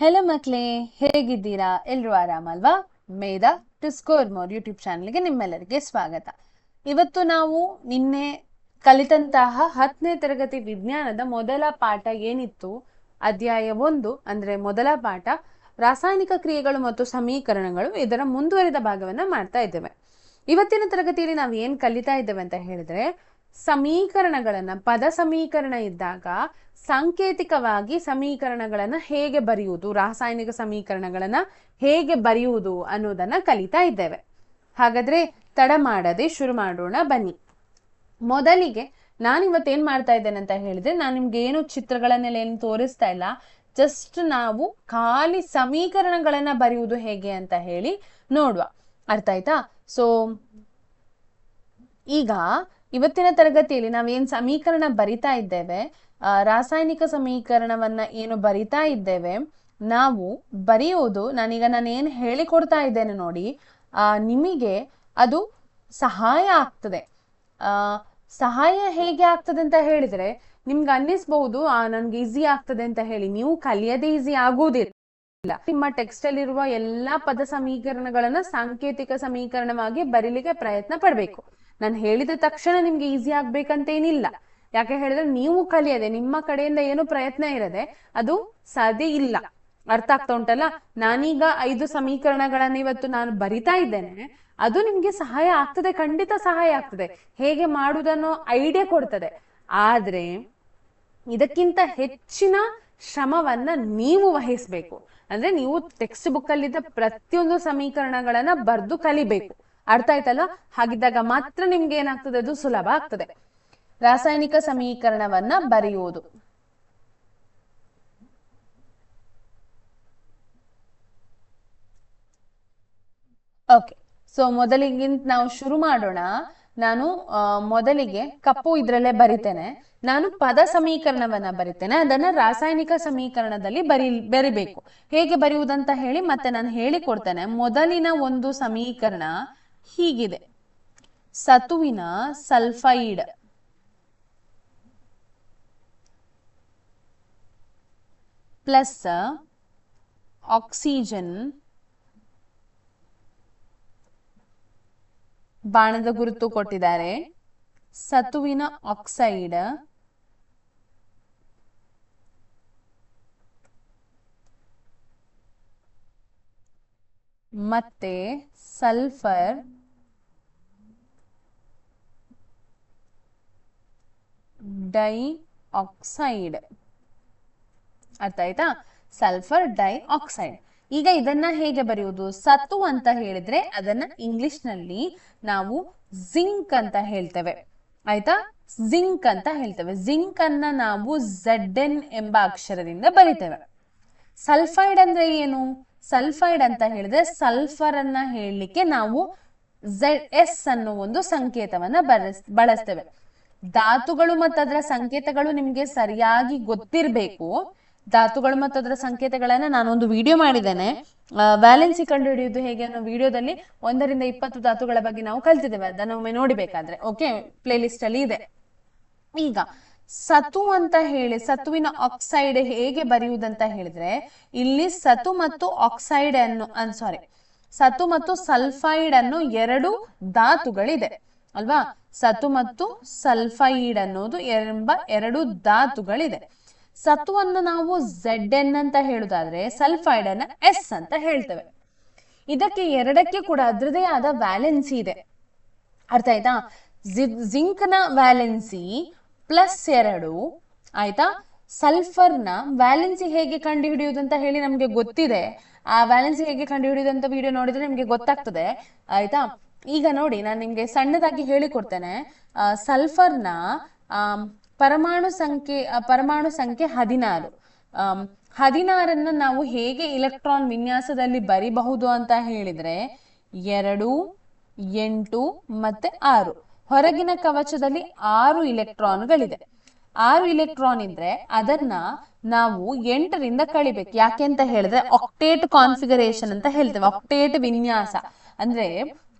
Hello ಮಕ್ಕಳೇ ಹೇಗಿದ್ದೀರಾ? ಎಲ್ಲರೂ ಆರಾಮಲ್ವಾ? Medha to score more YouTube ಚಾನಲ್ಗೆ ನಿಮ್ಮೆಲ್ಲರಿಗೆ ಸ್ವಾಗತ. ಇವತ್ತು ನಾವು ನಿನ್ನೆ ಕಲಿತಂತಹ ಹತ್ತನೇ ತರಗತಿ ವಿಜ್ಞಾನದ ಮೊದಲ ಪಾಠ ಏನಿತ್ತು? ಅಧ್ಯಾಯ ಒಂದು, ಅಂದ್ರೆ ಮೊದಲ ಪಾಠ, ರಾಸಾಯನಿಕ ಕ್ರಿಯೆಗಳು ಮತ್ತು ಸಮೀಕರಣಗಳು ಇದರ ಮುಂದುವರಿದ ಭಾಗವನ್ನ ಮಾಡ್ತಾ ಇದ್ದೇವೆ. ಇವತ್ತಿನ ತರಗತಿಯಲ್ಲಿ ನಾವು ಏನ್ ಕಲಿತಾ ಇದ್ದೇವೆ ಅಂತ ಹೇಳಿದ್ರೆ ಸಮೀಕರಣಗಳನ್ನ, ಪದ ಸಮೀಕರಣ ಇದ್ದಾಗ ಸಾಂಕೇತಿಕವಾಗಿ ಸಮೀಕರಣಗಳನ್ನ ಹೇಗೆ ಬರೆಯುವುದು, ರಾಸಾಯನಿಕ ಸಮೀಕರಣಗಳನ್ನ ಹೇಗೆ ಬರೆಯುವುದು ಅನ್ನೋದನ್ನ ಕಲಿತಾ ಇದ್ದೇವೆ. ಹಾಗಾದ್ರೆ ತಡ ಮಾಡದೆ ಶುರು ಮಾಡೋಣ, ಬನ್ನಿ. ಮೊದಲಿಗೆ ನಾನು ಇವತ್ತೇನ್ ಮಾಡ್ತಾ ಇದ್ದೇನೆ ಅಂತ ಹೇಳಿದ್ರೆ, ನಾನು ನಿಮ್ಗೆ ಏನು ಚಿತ್ರಗಳನ್ನೆಲ್ಲ ಏನು ತೋರಿಸ್ತಾ ಇಲ್ಲ, ಜಸ್ಟ್ ನಾವು ಖಾಲಿ ಸಮೀಕರಣಗಳನ್ನ ಬರೆಯುವುದು ಹೇಗೆ ಅಂತ ಹೇಳಿ ನೋಡುವ. ಅರ್ಥ ಆಯ್ತಾ? ಸೊ ಈಗ ಇವತ್ತಿನ ತರಗತಿಯಲ್ಲಿ ನಾವೇನ್ ಸಮೀಕರಣ ಬರಿತಾ ಇದ್ದೇವೆ ರಾಸಾಯನಿಕ ಸಮೀಕರಣವನ್ನ ಏನು ಬರಿತಾ ಇದ್ದೇವೆ, ನಾವು ಬರೆಯುವುದು ನಾನೀಗ ನಾನು ಏನು ಹೇಳಿಕೊಡ್ತಾ ಇದ್ದೇನೆ ನೋಡಿ ನಿಮಗೆ ಅದು ಸಹಾಯ ಆಗ್ತದೆ. ಸಹಾಯ ಹೇಗೆ ಆಗ್ತದೆ ಅಂತ ಹೇಳಿದ್ರೆ, ನಿಮ್ಗೆ ಅನ್ನಿಸ್ಬಹುದು, ಆ, ನನ್ಗೆ ಈಸಿ ಆಗ್ತದೆ ಅಂತ ಹೇಳಿ, ನೀವು ಕಲಿಯದೆ ಈಸಿ ಆಗುವುದಿಲ್ಲ. ನಿಮ್ಮ ಟೆಕ್ಸ್ಟ್ ಅಲ್ಲಿರುವ ಎಲ್ಲಾ ಪದ ಸಮೀಕರಣಗಳನ್ನ ಸಾಂಕೇತಿಕ ಸಮೀಕರಣವಾಗಿ ಬರೀಲಿಕ್ಕೆ ಪ್ರಯತ್ನ ಪಡ್ಬೇಕು. ನಾನು ಹೇಳಿದ ತಕ್ಷಣ ನಿಮ್ಗೆ ಈಸಿ ಆಗ್ಬೇಕಂತೇನಿಲ್ಲ. ಯಾಕೆ ಹೇಳಿದ್ರೆ ನೀವು ಕಲಿಯದೆ, ನಿಮ್ಮ ಕಡೆಯಿಂದ ಏನು ಪ್ರಯತ್ನ ಇರದೆ ಅದು ಸಾಧ್ಯ ಇಲ್ಲ. ಅರ್ಥ ಆಗ್ತಾ ಉಂಟಲ್ಲ? ನಾನೀಗ ಐದು ಸಮೀಕರಣಗಳನ್ನ ಇವತ್ತು ನಾನು ಬರಿತಾ ಇದ್ದೇನೆ, ಅದು ನಿಮ್ಗೆ ಸಹಾಯ ಆಗ್ತದೆ, ಖಂಡಿತ ಸಹಾಯ ಆಗ್ತದೆ. ಹೇಗೆ ಮಾಡುವುದನ್ನೋ ಐಡಿಯಾ ಕೊಡ್ತದೆ. ಆದ್ರೆ ಇದಕ್ಕಿಂತ ಹೆಚ್ಚಿನ ಶ್ರಮವನ್ನ ನೀವು ವಹಿಸ್ಬೇಕು. ಅಂದ್ರೆ ನೀವು ಟೆಕ್ಸ್ಟ್ ಬುಕ್ ಅಲ್ಲಿದ್ದ ಪ್ರತಿಯೊಂದು ಸಮೀಕರಣಗಳನ್ನ ಬರ್ದು ಕಲಿಬೇಕು. ಅರ್ಥ ಆಯ್ತಲ್ಲ ಹಾಗಿದ್ದಾಗ ಮಾತ್ರ ನಿಮ್ಗೆ ಏನಾಗ್ತದೆ? ಅದು ಸುಲಭ ಆಗ್ತದೆ. ರಾಸಾಯನಿಕ ಸಮೀಕರಣವನ್ನ ಬರೆಯುವುದು. ಓಕೆ. ಸೊ, ಮೊದಲಿಗಿಂತ ನಾವು ಶುರು ಮಾಡೋಣ. ನಾನು ಮೊದಲಿಗೆ ಕಪ್ಪು ಇದ್ರಲ್ಲೇ ಬರಿತೇನೆ. ನಾನು ಪದ ಸಮೀಕರಣವನ್ನ ಬರಿತೇನೆ. ಅದನ್ನ ರಾಸಾಯನಿಕ ಸಮೀಕರಣದಲ್ಲಿ ಬರಿ, ಬರಿಬೇಕು. ಹೇಗೆ ಬರೆಯುವುದಂತ ಹೇಳಿ ಮತ್ತೆ ನಾನು ಹೇಳಿಕೊಡ್ತೇನೆ. ಮೊದಲಿನ ಒಂದು ಸಮೀಕರಣ ಹೀಗಿದೆ. ಸತುವಿನ ಸಲ್ಫೈಡ್. Plus oxygen. ಬಾಣದ ಗುರುತು ಕೊಟ್ಟಿದ್ದಾರೆ. ಸತುವಿನ ಆಕ್ಸೈಡ್. ಮತ್ತೆ ಸಲ್ಫರ್. ಡೈ ಆಕ್ಸೈಡ್ ಅರ್ಥ ಆಯ್ತಾ? Sulphur dioxide. ಈಗ ಇದನ್ನ ಹೇಗೆ ಬರೆಯುವುದು? ಸತು ಅಂತ ಹೇಳಿದ್ರೆ ಅದನ್ನ ಇಂಗ್ಲಿಷ್ನಲ್ಲಿ ನಾವು ಜಿಂಕ್ ಅಂತ ಹೇಳ್ತೇವೆ. ಆಯ್ತಾ? ಜಿಂಕ್ ಅಂತ ಹೇಳ್ತೇವೆ. ಜಿಂಕ್ ಅನ್ನ ನಾವು ಝಡ್ ಎನ್ ಎಂಬ ಅಕ್ಷರದಿಂದ ಬರಿತೇವೆ. ಸಲ್ಫೈಡ್ ಅಂದ್ರೆ ಏನು? ಸಲ್ಫೈಡ್ ಅಂತ ಹೇಳಿದ್ರೆ ಸಲ್ಫರ್ ಅನ್ನ ಹೇಳಲಿಕ್ಕೆ ನಾವು ಝಡ್ ಎಸ್ ಅನ್ನೋ ಒಂದು ಸಂಕೇತವನ್ನ ಬಳಸ್ ಬಳಸ್ತೇವೆ. ಧಾತುಗಳು ಮತ್ತು ಅದರ ಸಂಕೇತಗಳು ನಿಮ್ಗೆ ಸರಿಯಾಗಿ ಗೊತ್ತಿರಬೇಕು. ಧಾತುಗಳು ಮತ್ತು ಅದರ ಸಂಕೇತಗಳನ್ನ ನಾನೊಂದು ವಿಡಿಯೋ ಮಾಡಿದ್ದೇನೆ. ವ್ಯಾಲೆನ್ಸಿ ಕಂಡು ಹಿಡಿಯುವುದು ಹೇಗೆ ಅನ್ನೋ ವಿಡಿಯೋದಲ್ಲಿ ಒಂದರಿಂದ ಇಪ್ಪತ್ತು ಧಾತುಗಳ ಬಗ್ಗೆ ನಾವು ಕಲ್ತಿದ್ದೇವೆ. ಅದನ್ನ ಒಮ್ಮೆ ನೋಡಿಬೇಕಾದ್ರೆ ಓಕೆ ಪ್ಲೇ ಲಿಸ್ಟ್ ಅಲ್ಲಿ ಇದೆ. ಈಗ, ಸತು ಅಂತ ಹೇಳಿ, ಸತುವಿನ ಆಕ್ಸೈಡ್ ಹೇಗೆ ಬರೆಯುವುದಂತ ಹೇಳಿದ್ರೆ, ಇಲ್ಲಿ ಸತು ಮತ್ತು ಆಕ್ಸೈಡ್ ಅನ್ನು ಸಾರಿ ಸತು ಮತ್ತು ಸಲ್ಫೈಡ್ ಅನ್ನು ಎರಡು ಧಾತುಗಳಿದೆ. ಅಲ್ವಾ? ಸತು ಮತ್ತು ಸಲ್ಫೈಡ್ ಅನ್ನೋದು ಎಂಬ ಎರಡು ಧಾತುಗಳಿದೆ. ಸತುವನ್ನು ನಾವು ಝೆಡ್ ಎನ್ ಅಂತ ಹೇಳುದಾದ್ರೆ ಸಲ್ಫೈಡ್ ಅನ್ನ ಎಸ್ ಅಂತ ಹೇಳ್ತೇವೆ. ಇದಕ್ಕೆ ಎರಡಕ್ಕೆ ಕೂಡ ಅದರದೇ ಆದ ವ್ಯಾಲೆನ್ಸಿ ಇದೆ. ಅರ್ಥ ಆಯ್ತಾ? ಜಿಂಕ್ನ ವ್ಯಾಲೆನ್ಸಿ ಪ್ಲಸ್ ಎರಡು, ಆಯ್ತಾ? ಸಲ್ಫರ್ನ ವ್ಯಾಲೆನ್ಸಿ ಹೇಗೆ ಕಂಡು ಅಂತ ಹೇಳಿ ನಮ್ಗೆ ಗೊತ್ತಿದೆ. ಆ ವ್ಯಾಲೆನ್ಸಿ ಹೇಗೆ ಕಂಡು ಹಿಡಿಯುವುದಂತ ವಿಡಿಯೋ ನೋಡಿದ್ರೆ ನಿಮ್ಗೆ ಗೊತ್ತಾಗ್ತದೆ, ಆಯ್ತಾ? ಈಗ ನೋಡಿ, ನಾನು ನಿಮ್ಗೆ ಸಣ್ಣದಾಗಿ ಹೇಳಿಕೊಡ್ತೇನೆ ಸಲ್ಫರ್ನ ಪರಮಾಣು ಸಂಖ್ಯೆ ಪರಮಾಣು ಸಂಖ್ಯೆ ಹದಿನಾರು. ಹದಿನಾರನ್ನ ನಾವು ಹೇಗೆ ಇಲೆಕ್ಟ್ರಾನ್ ವಿನ್ಯಾಸದಲ್ಲಿ ಬರಿಬಹುದು ಅಂತ ಹೇಳಿದ್ರೆ, ಎರಡು, ಎಂಟು ಮತ್ತೆ ಆರು. ಹೊರಗಿನ ಕವಚದಲ್ಲಿ ಆರು ಇಲೆಕ್ಟ್ರಾನ್ಗಳಿದೆ. ಆರು ಇಲೆಕ್ಟ್ರಾನ್ ಇದ್ರೆ ಅದನ್ನ ನಾವು ಎಂಟರಿಂದ ಕಳಿಬೇಕು. ಯಾಕೆ ಅಂತ ಹೇಳಿದ್ರೆ ಆಕ್ಟೇಟ್ ಕಾನ್ಫಿಗರೇಷನ್ ಅಂತ ಹೇಳ್ತೇವೆ. ಆಕ್ಟೇಟ್ ವಿನ್ಯಾಸ. ಅಂದ್ರೆ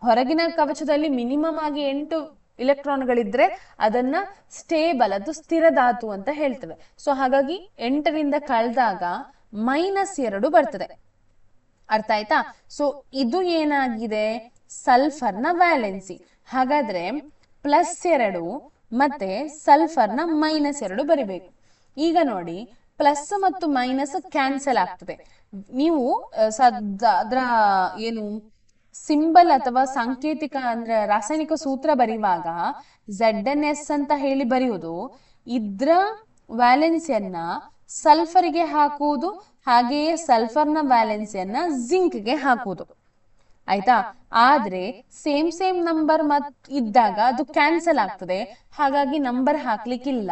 ಹೊರಗಿನ ಕವಚದಲ್ಲಿ ಮಿನಿಮಮ್ ಆಗಿ ಎಂಟು ಇಲೆಕ್ಟ್ರಾನ್ಗಳಿದ್ರೆ ಅದನ್ನ ಸ್ಟೇಬಲ್, ಅದು ಸ್ಥಿರ ಧಾತು ಅಂತ ಹೇಳ್ತೇವೆ. ಸೊ ಹಾಗಾಗಿ ಎಂಟರಿಂದ ಕಳೆದಾಗ ಮೈನಸ್ ಎರಡು ಬರ್ತದೆ. ಅರ್ಥ ಆಯ್ತಾ? ಸೊ ಇದು ಏನಾಗಿದೆ? ಸಲ್ಫರ್ನ ವ್ಯಾಲೆನ್ಸಿ. ಹಾಗಾದ್ರೆ ಪ್ಲಸ್ ಎರಡು ಮತ್ತೆ ಸಲ್ಫರ್ನ ಮೈನಸ್ ಎರಡು ಬರಿಬೇಕು. ಈಗ ನೋಡಿ, ಪ್ಲಸ್ ಮತ್ತು ಮೈನಸ್ ಕ್ಯಾನ್ಸಲ್ ಆಗ್ತದೆ. ನೀವು ಅದರ, ಏನು ಸಿಂಬಲ್ ಅಥವಾ ಸಾಂಕೇತಿಕ ಅಂದ್ರೆ ರಾಸಾಯನಿಕ ಸೂತ್ರ ಬರೆಯುವಾಗ ಝಡ್ ಎನ್ ಎಸ್ ಅಂತ ಹೇಳಿ ಬರೆಯುವುದು ಇದ್ರ ವ್ಯಾಲೆನ್ಸಿಯನ್ನ ಸಲ್ಫರ್ಗೆ ಹಾಕುವುದು, ಹಾಗೆಯೇ ಸಲ್ಫರ್ನ ವ್ಯಾಲೆನ್ಸಿಯನ್ನ ಜಿಂಕ್ಗೆ ಹಾಕುವುದು. ಆಯ್ತಾ? ಆದ್ರೆ ಸೇಮ್ ಸೇಮ್ ನಂಬರ್ ಮತ್ ಇದ್ದಾಗ ಅದು ಕ್ಯಾನ್ಸಲ್ ಆಗ್ತದೆ. ಹಾಗಾಗಿ ನಂಬರ್ ಹಾಕ್ಲಿಕ್ಕಿಲ್ಲ.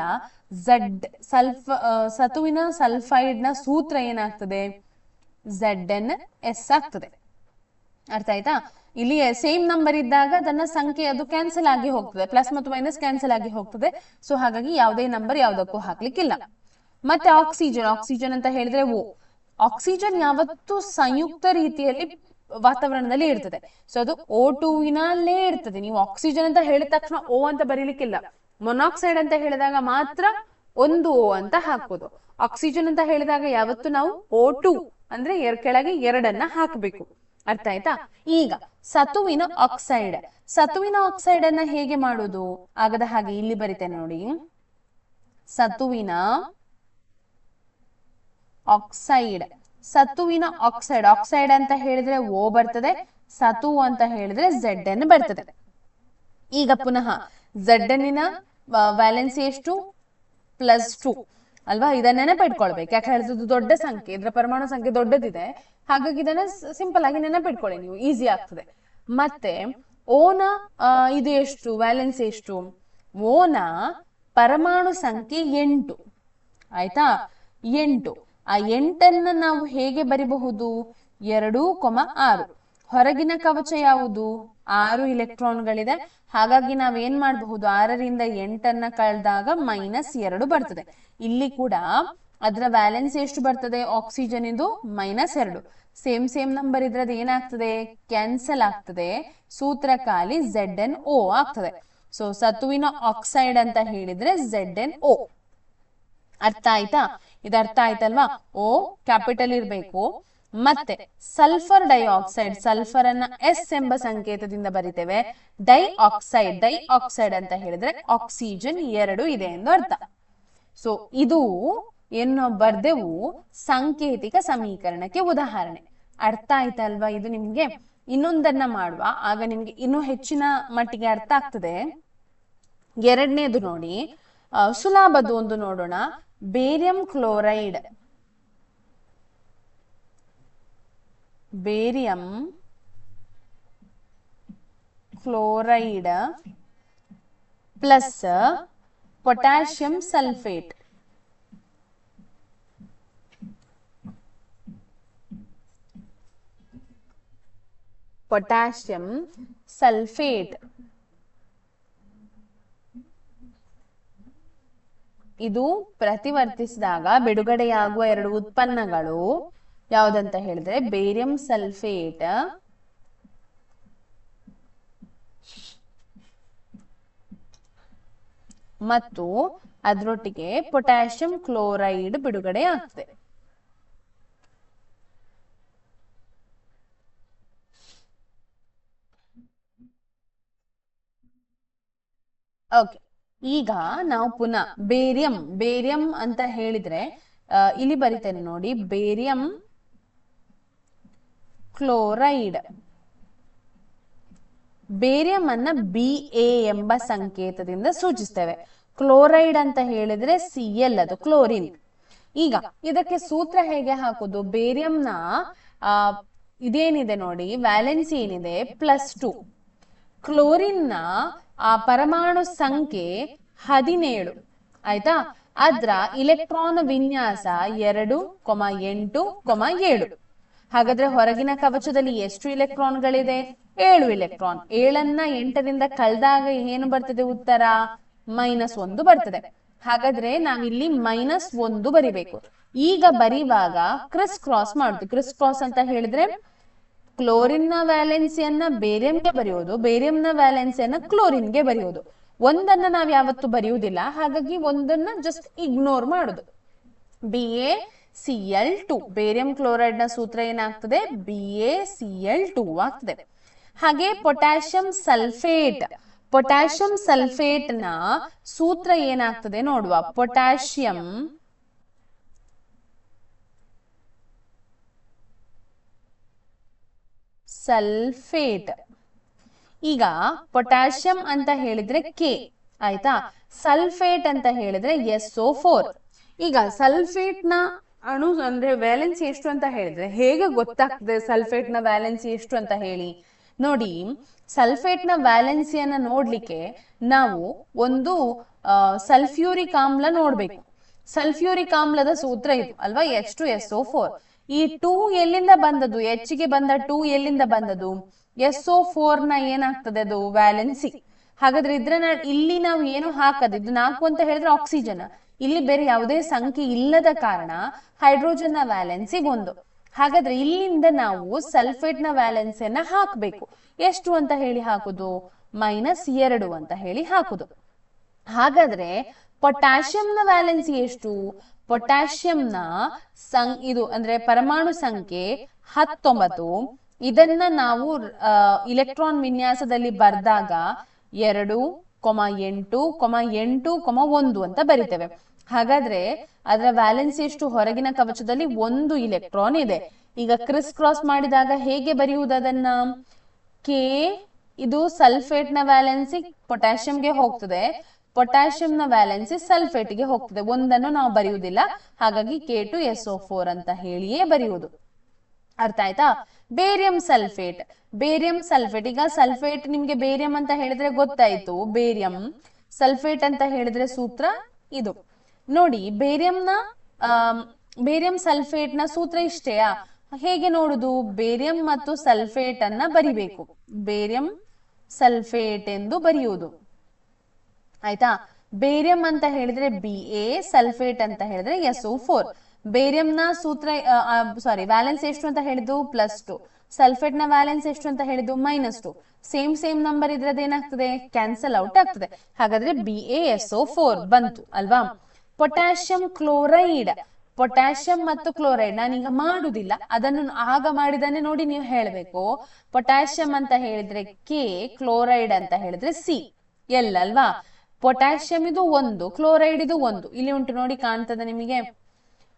ಝಡ್ ಸಲ್ಫ ಸತುವಿನ ಸಲ್ಫೈಡ್ನ ಸೂತ್ರ ಏನಾಗ್ತದೆ? ಝಡ್ ಎನ್ ಎಸ್ ಆಗ್ತದೆ. ಅರ್ಥ ಆಯ್ತಾ? ಇಲ್ಲಿ ಸೇಮ್ ನಂಬರ್ ಇದ್ದಾಗ ಅದನ್ನ ಸಂಖ್ಯೆ ಅದು ಕ್ಯಾನ್ಸಲ್ ಆಗಿ ಹೋಗ್ತದೆ. ಪ್ಲಸ್ ಮತ್ತು ಮೈನಸ್ ಕ್ಯಾನ್ಸಲ್ ಆಗಿ ಹೋಗ್ತದೆ. ಸೊ ಹಾಗಾಗಿ ಯಾವುದೇ ನಂಬರ್ ಯಾವುದಕ್ಕೂ ಹಾಕ್ಲಿಕ್ಕಿಲ್ಲ. ಮತ್ತೆ ಆಕ್ಸಿಜನ್ ಆಕ್ಸಿಜನ್ ಅಂತ ಹೇಳಿದ್ರೆ ಓ ಆಕ್ಸಿಜನ್ ಯಾವತ್ತು ಸಂಯುಕ್ತ ರೀತಿಯಲ್ಲಿ ವಾತಾವರಣದಲ್ಲಿ ಇರ್ತದೆ. ಸೊ ಅದು ಓ ಟೂವಿನಲ್ಲೇ ಇರ್ತದೆ. ನೀವು ಆಕ್ಸಿಜನ್ ಅಂತ ಹೇಳಿದ ತಕ್ಷಣ ಓ ಅಂತ ಬರೀಲಿಕ್ಕಿಲ್ಲ. ಮೊನಾಕ್ಸೈಡ್ ಅಂತ ಹೇಳಿದಾಗ ಮಾತ್ರ ಒಂದು ಓ ಅಂತ ಹಾಕೋದು ಆಕ್ಸಿಜನ್ ಅಂತ ಹೇಳಿದಾಗ ಯಾವತ್ತು ನಾವು ಓ ಟು ಅಂದ್ರೆ ಕೆಳಗೆ ಎರಡನ್ನ ಹಾಕಬೇಕು. ಅರ್ಥ ಆಯ್ತಾ ಈಗ, ಸತುವಿನ ಆಕ್ಸೈಡ್ ಸತುವಿನ ಆಕ್ಸೈಡ್ ಅನ್ನ ಹೇಗೆ ಮಾಡುದು? ಆಗದ ಹಾಗೆ ಇಲ್ಲಿ ಬರಿತೇನೆ ನೋಡಿ. ಸತುವಿನ ಆಕ್ಸೈಡ್ ಸತುವಿನ ಆಕ್ಸೈಡ್ ಆಕ್ಸೈಡ್ ಅಂತ ಹೇಳಿದ್ರೆ ಓ ಬರ್ತದೆ, ಸತು ಅಂತ ಹೇಳಿದ್ರೆ ಝೆಡ್ ಅನ್ನು ಬರ್ತದೆ. ಈಗ ಪುನಃ ಝೆಡ್ ವ್ಯಾಲೆನ್ಸಿ ಎಷ್ಟು? ಪ್ಲಸ್ ಟು ಅಲ್ವಾ? ಇದನ್ನ ನೆನಪಿಟ್ಕೊಳ್ಬೇಕು. ಯಾಕೆ ಹೇಳಿದ್ರೆ ದೊಡ್ಡ ಸಂಖ್ಯೆ, ಇದರ ಪರಮಾಣು ಸಂಖ್ಯೆ ದೊಡ್ಡದಿದೆ. ಹಾಗಾಗಿ ಇದನ್ನ ಸಿಂಪಲ್ ಆಗಿ ನೆನಪಿಟ್ಕೊಳ್ಳಿ ನೀವು. ಈಸಿ ಆಗ್ತದೆ. ಮತ್ತೆ, ಓನ ಇದು ಎಷ್ಟು? ವ್ಯಾಲೆನ್ಸ್ ಎಷ್ಟು? ಓನ ಪರಮಾಣು ಸಂಖ್ಯೆ ಎಂಟು. ಆಯ್ತಾ? ಎಂಟು. ಆ ಎಂಟನ್ನ ನಾವು ಹೇಗೆ ಬರಿಬಹುದು? ಎರಡು, ಕೊಮ, ಆರು. ಹೊರಗಿನ ಕವಚ ಯಾವುದು? ಆರು ಇಲೆಕ್ಟ್ರಾನ್ಗಳಿದೆ. ಹಾಗಾಗಿ ನಾವ್ ಏನ್ ಮಾಡಬಹುದು? ಆರರಿಂದ ಎಂಟನ್ನ ಕಳೆದಾಗ ಮೈನಸ್ ಎರಡು ಬರ್ತದೆ. ಇಲ್ಲಿ ಕೂಡ ಅದರ ವ್ಯಾಲೆನ್ಸ್ ಎಷ್ಟು ಬರ್ತದೆ? ಆಕ್ಸಿಜನ್ ಇದು ಮೈನಸ್ ಎರಡು. ಸೇಮ್ ಸೇಮ್ ನಂಬರ್ ಇದ್ರದ್ದು ಏನಾಗ್ತದೆ? ಕ್ಯಾನ್ಸಲ್ ಆಗ್ತದೆ. ಸೂತ್ರ ಖಾಲಿ ಝೆಡ್ ಎನ್ ಓ ಆಗ್ತದೆ. ಸೊ, ಸತುವಿನ ಆಕ್ಸೈಡ್ ಅಂತ ಹೇಳಿದ್ರೆ ಝೆಡ್ ಎನ್ ಓ ಅರ್ಥ ಆಯ್ತಾ? ಇದು ಅರ್ಥ ಆಯ್ತಲ್ವಾ? ಓ, ಕ್ಯಾಪಿಟಲ್ ಇರ್ಬೇಕು. ಮತ್ತೆ ಸಲ್ಫರ್ ಡೈಆಕ್ಸೈಡ್ ಸಲ್ಫರ್ ಅನ್ನ ಎಸ್ ಎಂಬ ಸಂಕೇತದಿಂದ ಬರಿತೇವೆ. ಡೈಆಕ್ಸೈಡ್ ಡೈಆಕ್ಸೈಡ್ ಅಂತ ಹೇಳಿದ್ರೆ ಆಕ್ಸಿಜನ್ ಎರಡು ಇದೆ ಎಂದು ಅರ್ಥ. ಸೊ ಇದು ಏನು ಬರ್ದೆವು ಸಾಂಕೇತಿಕ ಸಮೀಕರಣಕ್ಕೆ ಉದಾಹರಣೆ. ಅರ್ಥ ಆಯ್ತಲ್ವಾ ಇದು ನಿಮ್ಗೆ? ಇನ್ನೊಂದನ್ನ ಮಾಡುವ. ಆಗ ನಿಮ್ಗೆ ಇನ್ನು ಹೆಚ್ಚಿನ ಮಟ್ಟಿಗೆ ಅರ್ಥ ಆಗ್ತದೆ. ಎರಡನೇದು ನೋಡಿ ಸುಲಭದ್ದು ಒಂದು ನೋಡೋಣ. Barium chloride. Barium chloride plus potassium sulphate. Potassium sulphate. ಇದು ಪ್ರತಿವರ್ತಿಸಿದಾಗ ಬಿಡುಗಡೆಯಾಗುವ ಎರಡು ಉತ್ಪನ್ನಗಳು. ಯಾವುದಂತ ಹೇಳಿದ್ರೆ ಬೇರಿಯಂ ಸಲ್ಫೇಟ್ ಮತ್ತು ಅದರೊಟ್ಟಿಗೆ ಪೊಟ್ಯಾಷಿಯಂ ಕ್ಲೋರೈಡ್ ಬಿಡುಗಡೆ ಆಗ್ತದೆ. ಓಕೆ ಈಗ ನಾವು ಪುನಃ ಬೇರಿಯಂ ಬೇರಿಯಂ ಅಂತ ಹೇಳಿದ್ರೆ ಇಲ್ಲಿ ಬರಿತೇನೆ ನೋಡಿ ಬೇರಿಯಂ ಕ್ಲೋರೈಡ್. ಬೇರಿಯಂ ಅನ್ನ ಬಿ ಎಂಬ ಸಂಕೇತದಿಂದ ಸೂಚಿಸ್ತೇವೆ. ಕ್ಲೋರೈಡ್ ಅಂತ ಹೇಳಿದ್ರೆ ಸಿ ಎಲ್ ಅದು, ಕ್ಲೋರಿನ್. ಈಗ ಇದಕ್ಕೆ ಸೂತ್ರ ಹೇಗೆ ಹಾಕೋದು? ಬೇರಿಯಂನ ಇದೇನಿದೆ ನೋಡಿ, ವ್ಯಾಲೆನ್ಸಿ ಏನಿದೆ? Plus two. ಕ್ಲೋರಿನ್ನ, ಆ, ಪರಮಾಣು ಸಂಖ್ಯೆ ಹದಿನೇಳು. ಆಯ್ತಾ? ಅದ್ರ ಇಲೆಕ್ಟ್ರಾನ್ ವಿನ್ಯಾಸ ಎರಡು, ಕೊಮ ಎಂಟು, ಕೊಮ ಏಳು. ಹಾಗಾದ್ರೆ ಹೊರಗಿನ ಕವಚದಲ್ಲಿ ಎಷ್ಟು ಇಲೆಕ್ಟ್ರಾನ್ಗಳಿದೆ? ಏಳು ಇಲೆಕ್ಟ್ರಾನ್. ಏಳನ್ನ ಎಂಟರಿಂದ ಕಳೆದಾಗ ಏನು ಬರ್ತದೆ ಉತ್ತರ? ಮೈನಸ್ ಒಂದು ಬರ್ತದೆ. ಹಾಗಾದ್ರೆ ನಾವಿಲ್ಲಿ ಮೈನಸ್ ಒಂದು ಬರಿಬೇಕು. ಈಗ ಬರಿವಾಗ ಕ್ರಿಸ್ ಕ್ರಾಸ್ ಮಾಡುದು. ಕ್ರಿಸ್ ಕ್ರಾಸ್ ಅಂತ ಹೇಳಿದ್ರೆ ಕ್ಲೋರಿನ್ನ ವ್ಯಾಲೆನ್ಸಿಯನ್ನ ಬೇರಿಯಂಗೆ ಬರೆಯೋದು ನ ವ್ಯಾಲೆನ್ಸಿಯನ್ನ ಕ್ಲೋರಿನ್ಗೆ ಬರೆಯೋದು. ಒಂದನ್ನ ನಾವ್ ಯಾವತ್ತು ಬರೆಯುವುದಿಲ್ಲ. ಹಾಗಾಗಿ ಒಂದನ್ನ ಜಸ್ಟ್ ಇಗ್ನೋರ್ ಮಾಡುದು. B A C L two barium ಕ್ಲೋರೈಡ್ನ ಸೂತ್ರ ಏನಾಗ್ತದೆ? B A C L two ಆಗ್ತದೆ. ಹಾಗೆ ಪೊಟ್ಯಾಷಿಯಂ ಸಲ್ಫೇಟ್ ಪೊಟ್ಯಾಷಿಯಂ ಸಲ್ಫೇಟ್ನ ಸೂತ್ರ ಏನಾಗ್ತದೆ ನೋಡುವ. ಪೊಟ್ಯಾಷಿಯಂ ಸಲ್ಫೇಟ್ ಈಗ ಪೊಟ್ಯಾಷಿಯಂ ಅಂತ ಹೇಳಿದ್ರೆ ಕೆ ಆಯ್ತಾ? ಸಲ್ಫೇಟ್ ಅಂತ ಹೇಳಿದ್ರೆ ಎಸ್ ಓ ಫೋರ್ ಈಗ ಸಲ್ಫೇಟ್ನ ಅಣು ಅಂದ್ರೆ ವ್ಯಾಲೆನ್ಸಿ ಎಷ್ಟು ಅಂತ ಹೇಳಿದ್ರೆ ಹೇಗೆ ಗೊತ್ತಾಗ್ತದೆ ಸಲ್ಫೇಟ್ನ ವ್ಯಾಲೆನ್ಸಿ ಎಷ್ಟು ಅಂತ ಹೇಳಿ? ನೋಡಿ ಸಲ್ಫೇಟ್ನ ವ್ಯಾಲೆನ್ಸಿಯನ್ನ ನೋಡ್ಲಿಕ್ಕೆ ನಾವು ಒಂದು ಸಲ್ಫ್ಯೂರಿಕ್ ಆಮ್ಲ ನೋಡ್ಬೇಕು. ಸಲ್ಫ್ಯೂರಿಕ್ ಆಮ್ಲದ ಸೂತ್ರ ಇದು, ಅಲ್ವಾ? H two S O four ಈ ಟೂ ಎಲ್ಲಿಂದ ಬಂದದ್ದು? ಎಚ್ಗೆ ಬಂದ ಟೂ ಎಲ್ಲಿಂದ ಬಂದದ್ದು? ಎಸ್ ಓ ಫೋರ್ನ ಏನಾಗ್ತದೆ ಅದು? ವ್ಯಾಲೆನ್ಸಿ ಹಾಗಾದ್ರೆ ಇದ್ರ ಇಲ್ಲಿ ನಾವು ಏನು ಹಾಕದು? ಇದು ನಾಲ್ಕು ಅಂತ ಹೇಳಿದ್ರೆ ಆಕ್ಸಿಜನ್ ಇಲ್ಲಿ ಬೇರೆ ಯಾವುದೇ ಸಂಖ್ಯೆ ಇಲ್ಲದ ಕಾರಣ ಹೈಡ್ರೋಜನ್ನ ವ್ಯಾಲೆನ್ಸಿ ಒಂದು. ಹಾಗಾದ್ರೆ ಇಲ್ಲಿಂದ ನಾವು ಸಲ್ಫೇಟ್ನ ವ್ಯಾಲೆನ್ಸಿಯನ್ನ ಹಾಕಬೇಕು. ಎಷ್ಟು ಅಂತ ಹೇಳಿ ಹಾಕುದು? ಮೈನಸ್ ಎರಡು ಅಂತ ಹೇಳಿ ಹಾಕುದು. ಹಾಗಾದ್ರೆ ಪೊಟ್ಯಾಷಿಯಂ ನ ವ್ಯಾಲೆನ್ಸಿ ಎಷ್ಟು? ಪೊಟ್ಯಾಷಿಯಂ ನ ಸಂ, ಇದು ಅಂದ್ರೆ ಪರಮಾಣು ಸಂಖ್ಯೆ ಹತ್ತೊಂಬತ್ತು. ಇದನ್ನ ನಾವು ಇಲೆಕ್ಟ್ರಾನ್ ವಿನ್ಯಾಸದಲ್ಲಿ ಬರ್ದಾಗ ಎರಡು ಕೊಮ ಎಂಟು ಕೊಮ ಎಂಟು ಕೊಮ ಒಂದು ಅಂತ ಬರಿತೇವೆ. ಹಾಗಾದ್ರೆ ಅದರ ವ್ಯಾಲೆನ್ಸಿ ಎಷ್ಟು? ಹೊರಗಿನ ಕವಚದಲ್ಲಿ ಒಂದು ಇಲೆಕ್ಟ್ರಾನ್ ಇದೆ. ಈಗ ಕ್ರಿಸ್ ಕ್ರಾಸ್ ಮಾಡಿದಾಗ ಹೇಗೆ ಬರೆಯುವುದು ಅದನ್ನ? ಕೆ ಇದು ಸಲ್ಫೇಟ್ನ ವ್ಯಾಲೆನ್ಸಿ ಪೊಟ್ಯಾಷಿಯಂಗೆ ಹೋಗ್ತದೆ. ಪೊಟ್ಯಾಷಿಯಂ ನ ವ್ಯಾಲೆನ್ಸಿ ಸಲ್ಫೇಟ್ಗೆ ಹೋಗ್ತದೆ. ಒಂದನ್ನು ನಾವು ಬರೆಯುವುದಿಲ್ಲ. ಹಾಗಾಗಿ ಕೆ ಟು ಎಸ್ ಫೋರ್ ಅಂತ ಹೇಳಿಯೇ ಬರೆಯುವುದು. ಅರ್ಥ ಆಯ್ತಾ? Barium sulphate. Barium sulphate. ಈಗ ಸಲ್ಫೇಟ್ ನಿಮ್ಗೆ ಬೇರಿಯಂ ಅಂತ ಹೇಳಿದ್ರೆ ಗೊತ್ತಾಯ್ತು. ಬೇರಿಯಂ ಸಲ್ಫೇಟ್ ಅಂತ ಹೇಳಿದ್ರೆ ಸೂತ್ರ ಇದು. ನೋಡಿ, ಬೇರಿಯಂನ ಬೇರಿಯಂ ಸಲ್ಫೇಟ್ನ ಸೂತ್ರ ಇಷ್ಟೇಯಾ? ಹೇಗೆ ನೋಡುದು? ಬೇರಿಯಂ ಮತ್ತು ಸಲ್ಫೇಟ್ ಅನ್ನ ಬರಿಬೇಕು. ಬೇರಿಯಂ ಸಲ್ಫೇಟ್ ಎಂದು ಬರೆಯುವುದು. ಆಯ್ತಾ? ಬೇರಿಯಂ ಅಂತ ಹೇಳಿದ್ರೆ ಬಿ ಎ ಸಲ್ಫೇಟ್ ಅಂತ ಹೇಳಿದ್ರೆ ಎಸ್ ಓ ಫೋರ್ ಬೇರಿಯಂ ನ ಸೂತ್ರ ಸಾರಿ ವ್ಯಾಲೆನ್ಸ್ ಎಷ್ಟು ಅಂತ ಹೇಳಿದ್ದು ಪ್ಲಸ್ ಟು ಸಲ್ಫೇಟ್ನ ವ್ಯಾಲೆನ್ಸ್ ಎಷ್ಟು ಅಂತ ಹೇಳಿದ್ದು minus two same same number ಇದ್ರೆ ಏನಾಗ್ತದೆ? ಕ್ಯಾನ್ಸಲ್ ಔಟ್ ಆಗ್ತದೆ. ಹಾಗಾದ್ರೆ ಬಿ ಎಸ್ ಓ ಫೋರ್ ಬಂತು, ಅಲ್ವಾ? ಪೊಟ್ಯಾಷಿಯಂ ಕ್ಲೋರೈಡ್ ಪೊಟ್ಯಾಷಿಯಂ ಮತ್ತು ಕ್ಲೋರೈಡ್ ನಾನೀಗ ಮಾಡುದಿಲ್ಲ. ಅದನ್ನು ಆಗ ಮಾಡಿದನ್ನೇ ನೋಡಿ ನೀವು ಹೇಳಬೇಕು. ಪೊಟ್ಯಾಷಿಯಂ ಅಂತ ಹೇಳಿದ್ರೆ ಕೆ ಕ್ಲೋರೈಡ್ ಅಂತ ಹೇಳಿದ್ರೆ ಸಿ ಎಲ್ ಅಲ್ವಾ? ಪೊಟ್ಯಾಷಿಯಂ ಇದು ಒಂದು ಕ್ಲೋರೈಡ್ ಇದು ಒಂದು. ಇಲ್ಲಿ ಉಂಟು ನೋಡಿ ಕಾಣ್ತದೆ ನಿಮಗೆ?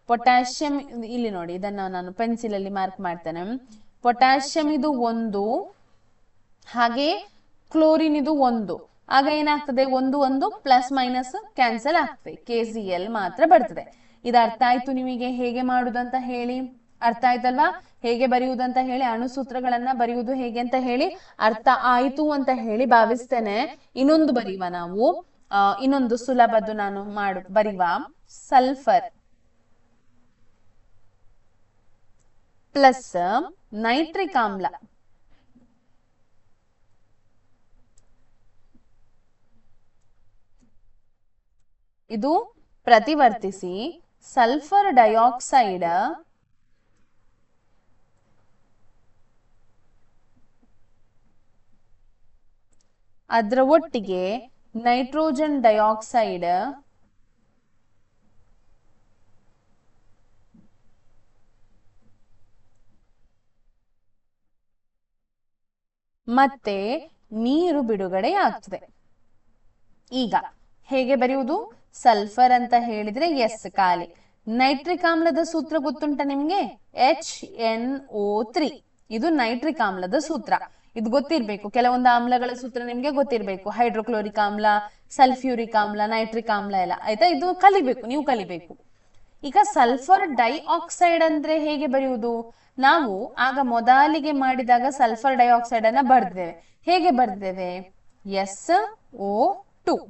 ಪೊಟ್ಯಾಷಿಯಂ ಇಲ್ಲಿ ನೋಡಿ, ಇದನ್ನ ನಾನು ಪೆನ್ಸಿಲ್ ಅಲ್ಲಿ ಮಾರ್ಕ್ ಮಾಡ್ತೇನೆ. ಪೊಟ್ಯಾಷಿಯಂ ಇದು ಒಂದು, ಹಾಗೆ ಕ್ಲೋರಿನ್ ಇದು ಒಂದು. ಆಗ ಏನಾಗ್ತದೆ? ಒಂದು ಒಂದು ಪ್ಲಸ್ ಮೈನಸ್ ಕ್ಯಾನ್ಸಲ್ ಆಗ್ತದೆ. ಕೆ ಸಿ ಎಲ್ ಮಾತ್ರ ಬರ್ತದೆ. ಇದು ಅರ್ಥ ಆಯ್ತು ನಿಮಗೆ? ಹೇಗೆ ಮಾಡುದಂತ ಹೇಳಿ? ಅರ್ಥ ಆಯ್ತಲ್ವಾ? ಹೇಗೆ ಬರೆಯುವುದಂತ ಹೇಳಿ? ಅಣುಸೂತ್ರಗಳನ್ನ ಬರೆಯುವುದು ಹೇಗೆ ಅಂತ ಹೇಳಿ? ಅರ್ಥ ಆಯ್ತು ಅಂತ ಹೇಳಿ ಭಾವಿಸ್ತೇನೆ. ಇನ್ನೊಂದು ಬರೆಯುವ ನಾವು. ಇನ್ನೊಂದು ಸುಲಭದ್ದು ನಾನು ಮಾಡು ಬರೆಯುವ ಸಲ್ಫರ್ ಪ್ಲಸ್ ನೈಟ್ರಿಕ್ ಆಮ್ಲ ಇದು ಪ್ರತಿವರ್ತಿಸಿ ಸಲ್ಫರ್ ಡೈಆಕ್ಸೈಡ್ ಅದರ ಒಟ್ಟಿಗೆ ನೈಟ್ರೋಜನ್ ಡೈಆಕ್ಸೈಡ್ ಮತ್ತೆ ನೀರು ಬಿಡುಗಡೆಯಾಗ್ತದೆ. ಈಗ ಹೇಗೆ ಬರೆಯುವುದು? ಸಲ್ಫರ್ ಅಂತ ಹೇಳಿದ್ರೆ ಎಸ್ ಖಾಲಿ. ನೈಟ್ರಿಕ್ ಆಮ್ಲದ ಸೂತ್ರ ಗೊತ್ತುಂಟ ನಿಮ್ಗೆ? H N O three. ಇದು ನೈಟ್ರಿಕ್ ಆಮ್ಲದ ಸೂತ್ರ. ಇದು ಗೊತ್ತಿರ್ಬೇಕು. ಕೆಲವೊಂದು ಆಮ್ಲಗಳ ಸೂತ್ರ ನಿಮ್ಗೆ ಗೊತ್ತಿರ್ಬೇಕು. ಹೈಡ್ರೋಕ್ಲೋರಿಕ್ ಆಮ್ಲ, ಸಲ್ಫ್ಯೂರಿಕ್ ಆಮ್ಲ, ನೈಟ್ರಿಕ್ ಆಮ್ಲ ಎಲ್ಲ. ಆಯ್ತಾ? ಇದು ಕಲಿಬೇಕು. ನೀವು ಕಲಿಬೇಕು. ಈಗ ಸಲ್ಫರ್ ಡೈಆಕ್ಸೈಡ್ ಅಂದ್ರೆ ಹೇಗೆ ಬರೆಯುವುದು ನಾವು ಆಗ ಮೊದಲಿಗೆ ಮಾಡಿದಾಗ ಸಲ್ಫರ್ ಡೈಆಕ್ಸೈಡ್ ಅನ್ನ ಬರ್ದೇವೆ ಹೇಗೆ ಬರ್ದೇವೆ ಎಸ್ ಓ ಟು.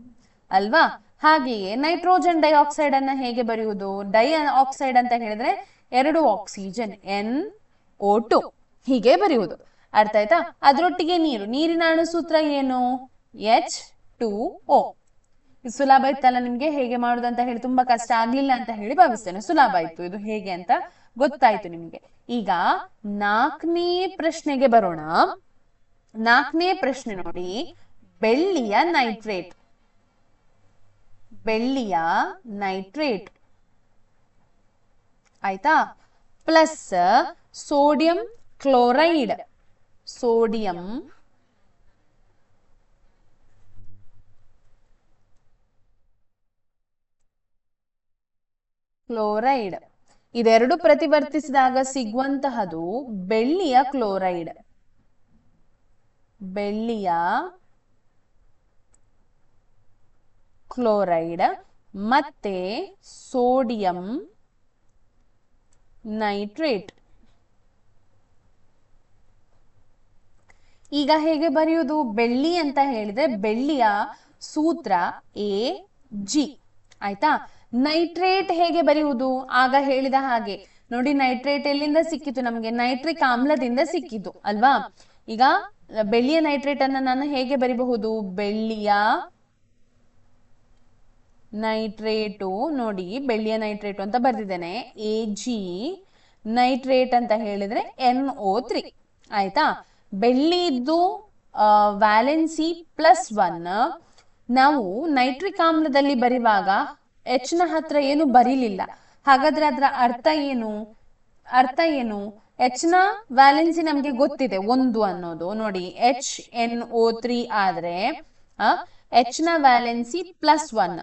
ಅಲ್ವಾ? ಹಾಗೆಯೇ ನೈಟ್ರೋಜನ್ ಡೈಆಕ್ಸೈಡ್ ಅನ್ನ ಹೇಗೆ ಬರೆಯುವುದು ಡೈ ಆಕ್ಸೈಡ್ ಅಂತ ಹೇಳಿದ್ರೆ ಎರಡು ಆಕ್ಸಿಜನ್ ಎನ್ ಓ ಟು. ಹೀಗೆ ಬರೆಯುವುದು. ಅರ್ಥ ಆಯ್ತಾ? ಅದರೊಟ್ಟಿಗೆ ನೀರು. ನೀರಿನ ಅಣುಸೂತ್ರ ಏನು? ಎಚ್ ಟು ಓ ಸುಲಭ ಇತ್ತಲ್ಲ ನಿಮ್ಗೆ? ಹೇಗೆ ಮಾಡುದು ಅಂತ ಹೇಳಿ ತುಂಬಾ ಕಷ್ಟ ಆಗ್ಲಿಲ್ಲ ಅಂತ ಹೇಳಿ ಭಾವಿಸ್ತೇನೆ. ಸುಲಭ ಆಯ್ತು. ಇದು ಹೇಗೆ ಅಂತ ಗೊತ್ತಾಯ್ತು ನಿಮ್ಗೆ. ಈಗ ನಾಲ್ಕನೇ ಪ್ರಶ್ನೆಗೆ ಬರೋಣ. ನಾಲ್ಕನೇ ಪ್ರಶ್ನೆ ನೋಡಿ. ಬೆಳ್ಳಿಯ ನೈಟ್ರೇಟ್. ಬೆಳ್ಳಿಯ ನೈಟ್ರೇಟ್. ಆಯ್ತಾ? Plus sodium chloride. Sodium chloride. ಇದೆರಡು ಪ್ರತಿವರ್ತಿಸಿದಾಗ ಸಿಗುವಂತಹದು ಬೆಳ್ಳಿಯ ಕ್ಲೋರೈಡ್. ಬೆಳ್ಳಿಯ ಕ್ಲೋರೈಡ್ ಮತ್ತೆ ಸೋಡಿಯಂ ನೈಟ್ರೇಟ್. ಈಗ ಹೇಗೆ ಬರೆಯುವುದು ಬೆಳ್ಳಿ ಅಂತ ಹೇಳಿದ್ರೆ ಬೆಳ್ಳಿಯ ಸೂತ್ರ ಎ ಜಿ ಆಯ್ತಾ? ನೈಟ್ರೇಟ್ ಹೇಗೆ ಬರೆಯುವುದು? ಆಗ ಹೇಳಿದ ಹಾಗೆ. ನೋಡಿ, ನೈಟ್ರೇಟ್ ಎಲ್ಲಿಂದ ಸಿಕ್ಕಿತು? ನಮಗೆ ನೈಟ್ರಿಕ್ ಆಮ್ಲದಿಂದ ಸಿಕ್ಕಿತು ಅಲ್ವಾ? ಈಗ ಬೆಳ್ಳಿಯ ನೈಟ್ರೇಟ್ ಅನ್ನ ನಾನು ಹೇಗೆ ಬರಿಬಹುದು? ಬೆಳ್ಳಿಯ ನೈಟ್ರೇಟು, ನೋಡಿ, ಬೆಳ್ಳಿಯ ನೈಟ್ರೇಟು ಅಂತ ಬರ್ದಿದ್ದೇನೆ. ಎ ಜಿ ನೈಟ್ರೇಟ್ ಅಂತ ಹೇಳಿದ್ರೆ ಎನ್ ಓ ತ್ರೀ. ಆಯ್ತಾ? ಬೆಳ್ಳಿದ್ದು ವ್ಯಾಲೆನ್ಸಿ ಪ್ಲಸ್ ಒನ್. ನಾವು ನೈಟ್ರಿಕ್ ಆಮ್ಲದಲ್ಲಿ ಬರೆಯುವಾಗ ಎಚ್ನ ಹತ್ರ ಏನು ಬರೀಲಿಲ್ಲ. ಹಾಗಾದ್ರೆ ಅದರ ಅರ್ಥ ಏನು? ಅರ್ಥ ಏನು? ಎಚ್ನ ವ್ಯಾಲೆನ್ಸಿ ನಮ್ಗೆ ಗೊತ್ತಿದೆ ಒಂದು ಅನ್ನೋದು. ನೋಡಿ ಎಚ್ ಎನ್ ಓ ತ್ರೀ ಆದ್ರೆ ಎಚ್ನ ವ್ಯಾಲೆನ್ಸಿ ಪ್ಲಸ್ ಒನ್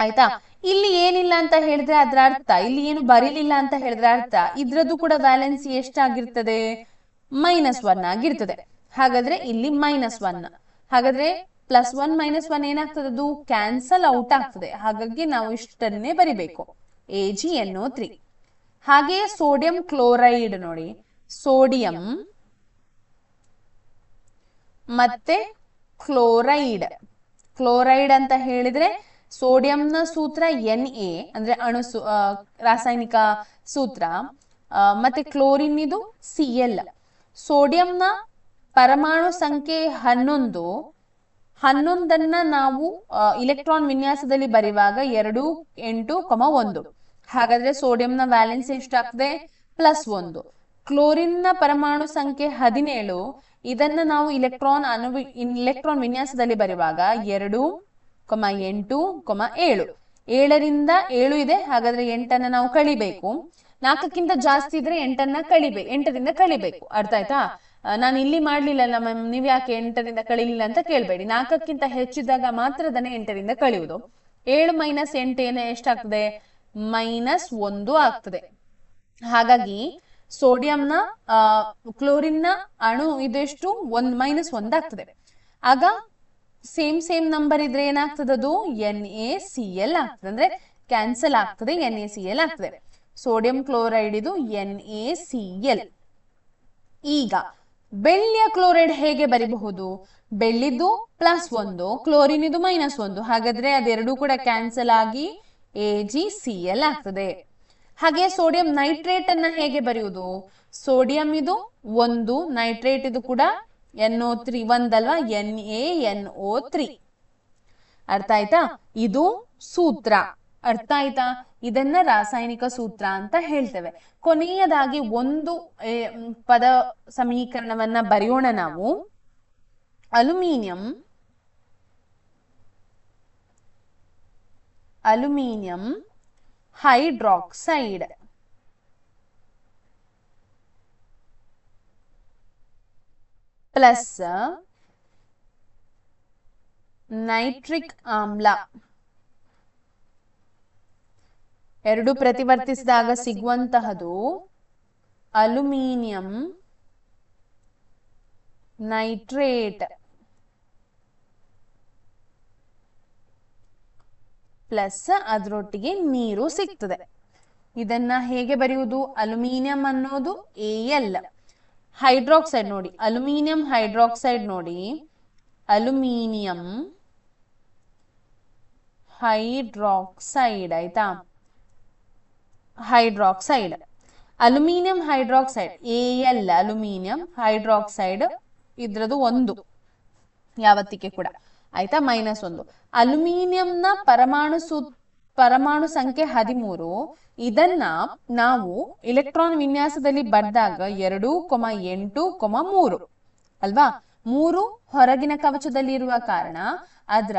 ಆಯ್ತಾ? ಇಲ್ಲಿ ಏನಿಲ್ಲ ಅಂತ ಹೇಳಿದ್ರೆ ಅದ್ರ ಅರ್ಥ. ಇಲ್ಲಿ ಏನು ಬರೀಲಿಲ್ಲ ಅಂತ ಹೇಳಿದ್ರೆ ಅರ್ಥ. ಇದ್ರದ್ದು ಕೂಡ ವ್ಯಾಲೆನ್ಸಿ ಎಷ್ಟಾಗಿರ್ತದೆ? ಮೈನಸ್ ಒನ್ ಆಗಿರ್ತದೆ. ಹಾಗಾದ್ರೆ ಇಲ್ಲಿ ಮೈನಸ್ ಒನ್ ಹಾಗಾದ್ರೆ ಪ್ಲಸ್ ಒನ್ ಮೈನಸ್ ಒನ್ ಏನಾಗ್ತದೆ? ಅದು ಕ್ಯಾನ್ಸಲ್ ಔಟ್ ಆಗ್ತದೆ. ಹಾಗಾಗಿ ನಾವು ಇಷ್ಟನ್ನೇ ಬರಿಬೇಕು. A G N O three ಹಾಗೆಯೇ ಸೋಡಿಯಂ ಕ್ಲೋರೈಡ್ ನೋಡಿ. ಸೋಡಿಯಂ ಮತ್ತೆ ಕ್ಲೋರೈಡ್ ಕ್ಲೋರೈಡ್ ಅಂತ ಹೇಳಿದ್ರೆ ಸೋಡಿಯಂನ ಸೂತ್ರ ಎನ್ ಎ ಅಂದ್ರೆ ಅಣು ರಾಸಾಯನಿಕ ಸೂತ್ರ. ಮತ್ತೆ ಕ್ಲೋರಿನ್ ಇದು ಸಿ ಎಲ್ ಸೋಡಿಯಂನ ಪರಮಾಣು ಸಂಖ್ಯೆ ಹನ್ನೊಂದು ಹನ್ನೊಂದನ್ನ ನಾವು ಇಲೆಕ್ಟ್ರಾನ್ ವಿನ್ಯಾಸದಲ್ಲಿ ಬರೆಯುವಾಗ ಎರಡು ಎಂಟು ಕೊಮ ಒಂದು. ಹಾಗಾದ್ರೆ ಸೋಡಿಯಂನ ವ್ಯಾಲೆನ್ಸ್ ಎಷ್ಟಾಗ್ತದೆ? ಪ್ಲಸ್ ಒಂದು. ಕ್ಲೋರಿನ್ನ ಪರಮಾಣು ಸಂಖ್ಯೆ ಹದಿನೇಳು, ಇದನ್ನ ನಾವು ಇಲೆಕ್ಟ್ರಾನ್ ಅನು ಇಲೆಕ್ಟ್ರಾನ್ ವಿನ್ಯಾಸದಲ್ಲಿ ಬರೆಯುವಾಗ ಎರಡು ಕೊಮ ಎಂಟು ಕೊಮ ಏಳು. ಏಳರಿಂದ ಏಳು ಇದೆ, ಹಾಗಾದ್ರೆ ಎಂಟನ್ನ ನಾವು ಕಳಿಬೇಕು. ನಾಲ್ಕಕ್ಕಿಂತ ಜಾಸ್ತಿ ಇದ್ರೆ ಎಂಟನ್ನ ಕಳಿಬೇಕು ಎಂಟರಿಂದ ಕಳಿಬೇಕು. ಅರ್ಥ ಆಯ್ತಾ? ನಾನು ಇಲ್ಲಿ ಮಾಡ್ಲಿಲ್ಲ ಮ್ಯಾಮ್, ನೀವ್ ಯಾಕೆ ಎಂಟರಿಂದ ಕಳಿಲಿಲ್ಲ ಅಂತ ಕೇಳ್ಬೇಡಿ. ನಾಲ್ಕಕ್ಕಿಂತ ಹೆಚ್ಚಿದಾಗ ಮಾತ್ರ ಅದನ್ನೇ ಎಂಟರಿಂದ ಕಳೆಯುವುದು. ಏಳು ಮೈನಸ್ ಎಂಟು ಏನ ಎಷ್ಟಾಗ್ತದೆ? ಮೈನಸ್ ಒಂದು ಆಗ್ತದೆ. ಹಾಗಾಗಿ ಸೋಡಿಯಂನ ಕ್ಲೋರಿನ್ ಕ್ಲೋರಿನ್ನ ಅಣು ಇದೆಷ್ಟು? ಒಂದ್ ಮೈನಸ್ ಒಂದಾಗ್ತದೆ ಆಗ ಸೇಮ್ ಸೇಮ್ ನಂಬರ್ ಇದ್ರೆ ಏನಾಗ್ತದೆ ಅದು? ಎನ್ ಎ ಸಿ ಎಲ್ ಆಗ್ತದೆ. ಅಂದ್ರೆ ಕ್ಯಾನ್ಸಲ್ ಆಗ್ತದೆ, ಎನ್ ಎ ಸಿ ಎಲ್ ಆಗ್ತದೆ. ಸೋಡಿಯಂ ಕ್ಲೋರೈಡ್ ಇದು ಎನ್ ಎ ಸಿ ಎಲ್. ಈಗ ಬೆಳ್ಳಿಯ ಕ್ಲೋರೈಡ್ ಹೇಗೆ ಬರಿಬಹುದು? ಬೆಳ್ಳಿದ್ದು ಪ್ಲಸ್ ಒಂದು ಕ್ಲೋರಿನ್ ಇದು ಮೈನಸ್ ಒಂದು. ಹಾಗಾದ್ರೆ ಅದೆರಡೂ ಕೂಡ ಕ್ಯಾನ್ಸಲ್ ಆಗಿ ಎ ಜಿ ಸಿ ಎಲ್ ಆಗ್ತದೆ. ಹಾಗೆ ಸೋಡಿಯಂ ನೈಟ್ರೇಟ್ ಅನ್ನ ಹೇಗೆ ಬರೆಯುವುದು? ಸೋಡಿಯಂ ಇದು ಒಂದು ನೈಟ್ರೇಟ್ ಇದು ಕೂಡ ಎನ್ ಒ ತ್ರೀ ಒಂದಲ್ವಾ? ಎನ್ ಎನ್ ಒ ತ್ರೀ ಅರ್ಥ ಆಯ್ತಾ? ಇದು ಸೂತ್ರ. ಅರ್ಥ ಆಯ್ತಾ? ಇದನ್ನ ರಾಸಾಯನಿಕ ಸೂತ್ರ ಅಂತ ಹೇಳ್ತೇವೆ. ಕೊನೆಯದಾಗಿ ಒಂದು ಪದ ಸಮೀಕರಣವನ್ನ ಬರೆಯೋಣ ನಾವು. Aluminium aluminium hydroxide. Plus nitric ಆಮ್ಲ. ಎರಡು ಪ್ರತಿವರ್ತಿಸಿದಾಗ ಸಿಗುವಂತಹದು ಅಲ್ಯೂಮಿನಿಯಂ ನೈಟ್ರೇಟ್ ಪ್ಲಸ್ ಅದರೊಟ್ಟಿಗೆ ನೀರು ಸಿಗ್ತದೆ. ಇದನ್ನ ಹೇಗೆ ಬರೆಯುವುದು? ಅಲ್ಯೂಮಿನಿಯಂ ಅನ್ನೋದು ಎ ಎಲ್. ಹೈಡ್ರಾಕ್ಸೈಡ್ ನೋಡಿ. ಅಲ್ಯೂಮಿನಿಯಂ ಹೈಡ್ರಾಕ್ಸೈಡ್ ನೋಡಿ. ಅಲ್ಯೂಮಿನಿಯಂ ಹೈಡ್ರಾಕ್ಸೈಡ್ ಆಯ್ತಾ? Hydroxide. Aluminium hydroxide, A L aluminium hydroxide ಇದ್ರದ್ದು ಒಂದು. ಯಾವತ್ತಿಗೆ ಕೂಡ. ಆಯ್ತಾ? ಮೈನಸ್ ಒಂದು. ಅಲ್ಯೂಮಿನಿಯಂನ ಪರಮಾಣು ಸೂ, ಪರಮಾಣು ಸಂಖ್ಯೆ ಹದಿಮೂರು, ಇದನ್ನ ನಾವು ಇಲೆಕ್ಟ್ರಾನ್ ವಿನ್ಯಾಸದಲ್ಲಿ ಬರೆದಾಗ ಎರಡು ಕೊಮ ಎಂಟು ಕೊಮ ಮೂರು. ಅಲ್ವಾ? ಮೂರು ಹೊರಗಿನ ಕವಚದಲ್ಲಿ ಇರುವ ಕಾರಣ ಅದರ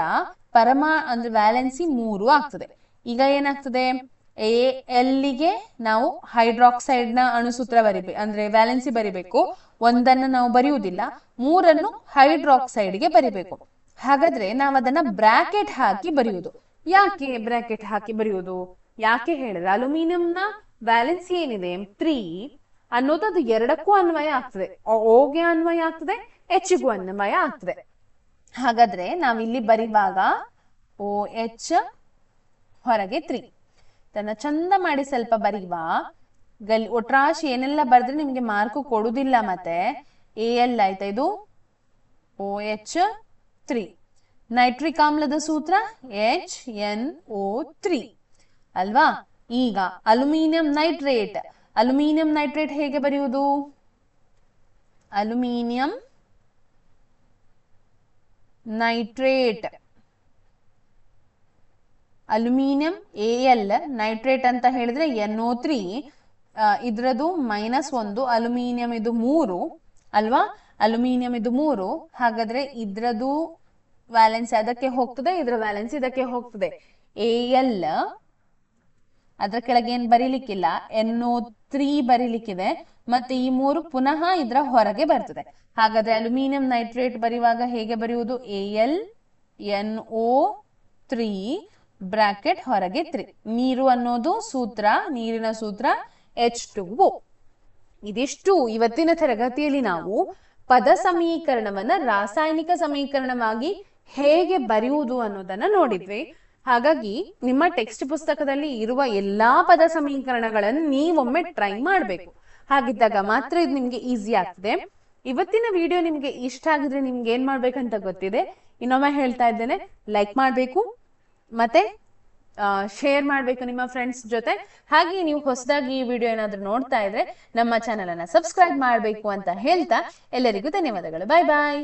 ಪರಮಾ, ಅಂದ್ರೆ ವ್ಯಾಲೆನ್ಸಿ ಮೂರು ಆಗ್ತದೆ. ಈಗ ಏನಾಗ್ತದೆ? ಎ ಎಲ್ಲಿಗೆ ನಾವು ಹೈಡ್ರಾಕ್ಸೈಡ್ನ ಅಣುಸೂತ್ರ ಬರಿಬೇಕು ಅಂದ್ರೆ ವ್ಯಾಲೆನ್ಸಿ ಬರಿಬೇಕು. ಒಂದನ್ನು ನಾವು ಬರೆಯುವುದಿಲ್ಲ. ಮೂರನ್ನು ಹೈಡ್ರಾಕ್ಸೈಡ್ಗೆ ಬರಿಬೇಕು. ಹಾಗಾದ್ರೆ ನಾವು ಅದನ್ನ ಬ್ರಾಕೆಟ್ ಹಾಕಿ ಬರೆಯುವುದು. ಯಾಕೆ ಬ್ರಾಕೆಟ್ ಹಾಕಿ ಬರೆಯುವುದು? ಯಾಕೆ ಹೇಳಿದ್ರೆ ಅಲ್ಯೂಮಿನಿಯಂನ ವ್ಯಾಲೆನ್ಸಿ ಏನಿದೆ? ತ್ರೀ ಅನ್ನೋದು ಅದು ಎರಡಕ್ಕೂ ಅನ್ವಯ ಆಗ್ತದೆ. ಓಗೆ ಅನ್ವಯ ಆಗ್ತದೆ ಎಚ್ಗೂ ಅನ್ವಯ ಆಗ್ತದೆ. ಹಾಗಾದ್ರೆ ನಾವಿಲ್ಲಿ ಬರಿವಾಗ ಓ ಎಚ್ ಹೊರಗೆ ತ್ರೀ ಇದನ್ನ ಚಂದ ಮಾಡಿ ಸ್ವಲ್ಪ ಬರೀವ? ಗಲ್ ಒಟ್ರಾಶಿ ಏನೆಲ್ಲ ಬರೆದ್ರೆ ನಿಮ್ಗೆ ಮಾರ್ಕು ಕೊಡುದಿಲ್ಲ ಮತ್ತೆ. ಎ ಎಲ್ ಆಯ್ತಾ ಇದು? O H three. ನೈಟ್ರಿಕ್ ಆಮ್ಲದ ಸೂತ್ರ ಎಚ್ ಎನ್ ಓ ತ್ರೀ. ಅಲ್ವಾ? ಈಗ ಅಲ್ಯೂಮಿನಿಯಂ ನೈಟ್ರೇಟ್. ಅಲ್ಯೂಮಿನಿಯಂ ನೈಟ್ರೇಟ್ ಹೇಗೆ ಬರೆಯುವುದು? Aluminium nitrate. Aluminium A L nitrate ಅಂತ ಹೇಳಿದ್ರೆ ಎನ್ ಓ ತ್ರೀ ಇದ್ರದ್ದು ಮೈನಸ್ ಒಂದು ಅಲ್ಯೂಮಿನಿಯಂ ಇದು ಮೂರು, ಅಲ್ವಾ? ಅಲ್ಯೂಮಿನಿಯಂ ಇದು ಮೂರು. ಹಾಗಾದ್ರೆ ಇದ್ರದು ವ್ಯಾಲೆನ್ಸ್ ಅದಕ್ಕೆ ಹೋಗ್ತದೆ, ಇದ್ರ ವ್ಯಾಲೆನ್ಸ್ ಇದಕ್ಕೆ ಹೋಗ್ತದೆ. ಎ ಎಲ್ ಅದ್ರ ಕೆಳಗೆ ಏನ್ ಬರೀಲಿಕ್ಕಿಲ್ಲ ಎನ್ ಓ ತ್ರೀ ಬರೀಲಿಕ್ಕಿದೆ, ಮತ್ತೆ ಈ ಮೂರು ಪುನಃ ಇದ್ರ ಹೊರಗೆ ಬರ್ತದೆ. ಹಾಗಾದ್ರೆ ಅಲ್ಯೂಮಿನಿಯಂ ನೈಟ್ರೇಟ್ ಬರೆಯುವಾಗ ಹೇಗೆ ಬರೆಯುವುದು? A L N O three bracket ಹೊರಗೆ ತ್ರೀ. ನೀರು ಅನ್ನೋದು ಸೂತ್ರ, ನೀರಿನ ಸೂತ್ರ ಎಚ್ ಟು ಓ ಇದಿಷ್ಟು ಇವತ್ತಿನ ತರಗತಿಯಲ್ಲಿ ನಾವು ಪದ ಸಮೀಕರಣವನ್ನ ರಾಸಾಯನಿಕ ಸಮೀಕರಣವಾಗಿ ಹೇಗೆ ಬರೆಯುವುದು ಅನ್ನೋದನ್ನ ನೋಡಿದ್ವಿ. ಹಾಗಾಗಿ ನಿಮ್ಮ ಟೆಕ್ಸ್ಟ್ ಪುಸ್ತಕದಲ್ಲಿ ಇರುವ ಎಲ್ಲಾ ಪದ ಸಮೀಕರಣಗಳನ್ನು ನೀವೊಮ್ಮೆ ಟ್ರೈ ಮಾಡಬೇಕು. ಹಾಗಿದ್ದಾಗ ಮಾತ್ರ ಇದು ನಿಮ್ಗೆ ಈಸಿ ಆಗ್ತದೆ. ಇವತ್ತಿನ ವಿಡಿಯೋ ನಿಮ್ಗೆ ಇಷ್ಟ ಆಗಿದ್ರೆ ನಿಮ್ಗೆ ಏನ್ ಮಾಡ್ಬೇಕಂತ ಗೊತ್ತಿದೆ. ಇನ್ನೊಮ್ಮೆ ಹೇಳ್ತಾ ಇದ್ದೇನೆ, ಲೈಕ್ ಮಾಡ್ಬೇಕು ಮತ್ತೆ ಶೇರ್ ಮಾಡಬೇಕು ನಿಮ್ಮ ಫ್ರೆಂಡ್ಸ್ ಜೊತೆ. ಹಾಗೆ ನೀವು ಹೊಸದಾಗಿ ಈ ವಿಡಿಯೋ ಏನಾದ್ರೂ ನೋಡ್ತಾ ಇದ್ರೆ ನಮ್ಮ ಚಾನೆಲ್ ಅನ್ನ ಸಬ್ಸ್ಕ್ರೈಬ್ ಮಾಡಬೇಕು ಅಂತ ಹೇಳ್ತಾ, ಎಲ್ಲರಿಗೂ ಧನ್ಯವಾದಗಳು. ಬಾಯ್ ಬಾಯ್